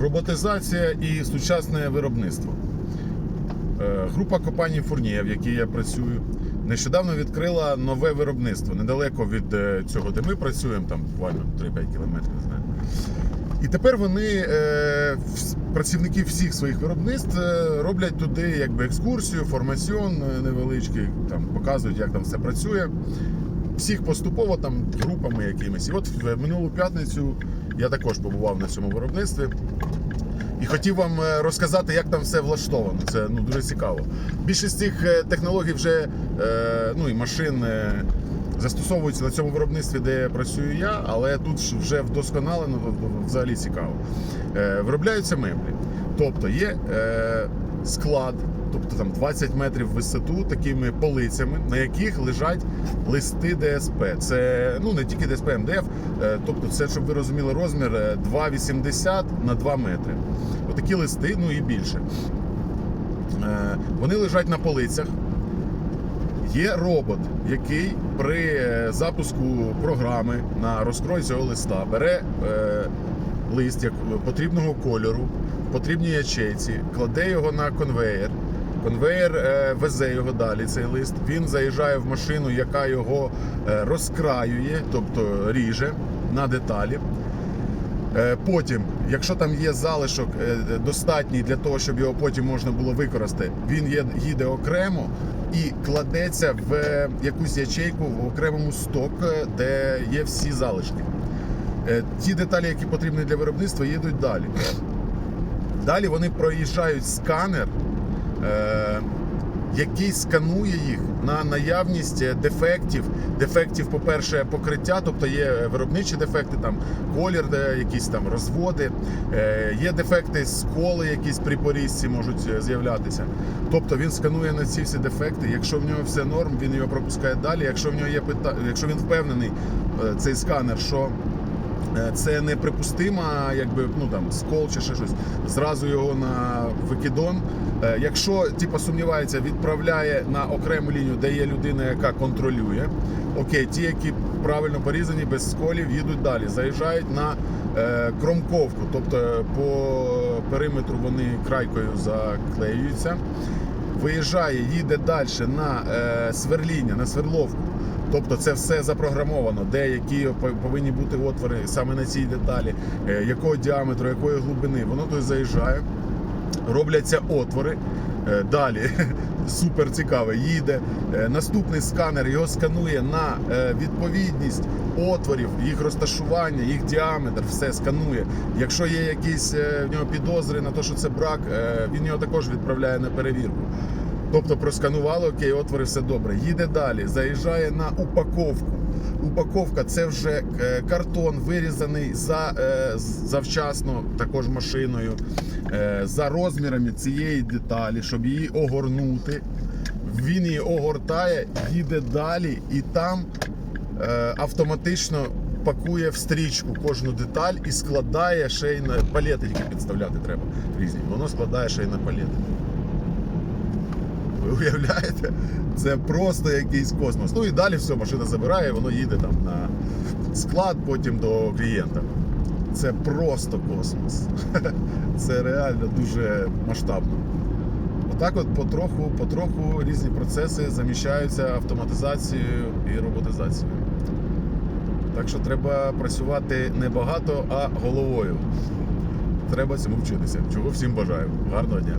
Роботизація і сучасне виробництво. Е, Група компаній Фурніє, в якій я працюю, нещодавно відкрила нове виробництво недалеко від е, цього, де ми працюємо, там буквально 3-5 кілометрів, не знаю. І тепер вони, е, працівники всіх своїх виробництв, роблять туди якби екскурсію, формаціон невеличкий, там показують, як там все працює. Всіх поступово там групами якимись. І от в минулу п'ятницю я також побував на цьому виробництві. І хотів вам е, розказати, як там все влаштовано. Це ну, дуже цікаво. Більшість цих е, технологій вже е, ну, і машин застосовуються на цьому виробництві, де працюю я, але тут вже вдосконалено взагалі цікаво. Виробляються меблі. Тобто є е, склад, тобто там 20 метрів висоту, такими полицями, на яких лежать листи ДСП. Це ну не тільки ДСП МДФ, е, тобто це, щоб ви розуміли, розмір е, 2,80 на 2 метри. Отакі листи, ну і більше. Е, Вони лежать на полицях. Є робот, який при е, запуску програми на розкрой цього листа бере е, лист як потрібного кольору, потрібній ячейці, кладе його на конвеєр. Конвеєр е, везе його далі. Цей лист. Він заїжджає в машину, яка його е, розкраює, тобто ріже на деталі. Е, Потім, якщо там є залишок е, достатній для того, щоб його потім можна було використати, він їде окремо і кладеться в е, якусь ячейку в окремому сток, е, де є всі залишки. Е, Ті деталі, які потрібні для виробництва, їдуть далі. Далі вони проїжджають сканер, е, який сканує їх на наявність е, дефектів. Дефектів, по-перше, покриття, тобто є виробничі дефекти, там колір, якісь там розводи, є дефекти сколи, якісь при порізці можуть з'являтися. Тобто він сканує на ці всі дефекти. Якщо в нього все норм, він його пропускає далі. Якщо в нього є пита... якщо він впевнений, цей сканер, що це неприпустима, якби ну там скол чи ще щось. Зразу його на викидон. Е, Якщо типу, сумнівається, відправляє на окрему лінію, де є людина, яка контролює. Окей, ті, які правильно порізані, без сколів, їдуть далі. Заїжджають на е, кромковку, тобто е, по периметру вони крайкою заклеюються. Виїжджає, їде далі на е, сверління, на сверловку. Тобто це все запрограмовано, де які повинні бути отвори саме на цій деталі, е, якого діаметру, якої глибини. Воно тут заїжджає, робляться отвори. Е, Далі супер цікаве, їде. Е, Наступний сканер його сканує на відповідність отворів, їх розташування, їх діаметр, все сканує. Якщо є якісь в нього підозри на те, що це брак, він його також відправляє на перевірку. Тобто просканували, окей, отвори, все добре. Їде далі, заїжджає на упаковку. Упаковка це вже е, картон вирізаний за, е, завчасно, також машиною, е, за розмірами цієї деталі, щоб її огорнути. Він її огортає, їде далі і там автоматично пакує в стрічку кожну деталь і складає ще й на палети, тільки підставляти треба різні. Воно складає ще й на палети. Уявляєте? Це просто якийсь космос. Ну і далі все, машина забирає, воно їде там на склад, потім до клієнта. Це просто космос. Це реально дуже масштабно. Отак от потроху, потроху різні процеси заміщаються автоматизацією і роботизацією. Так що треба працювати не багато, а головою. Треба цьому вчитися. Чого всім бажаю. Гарного дня!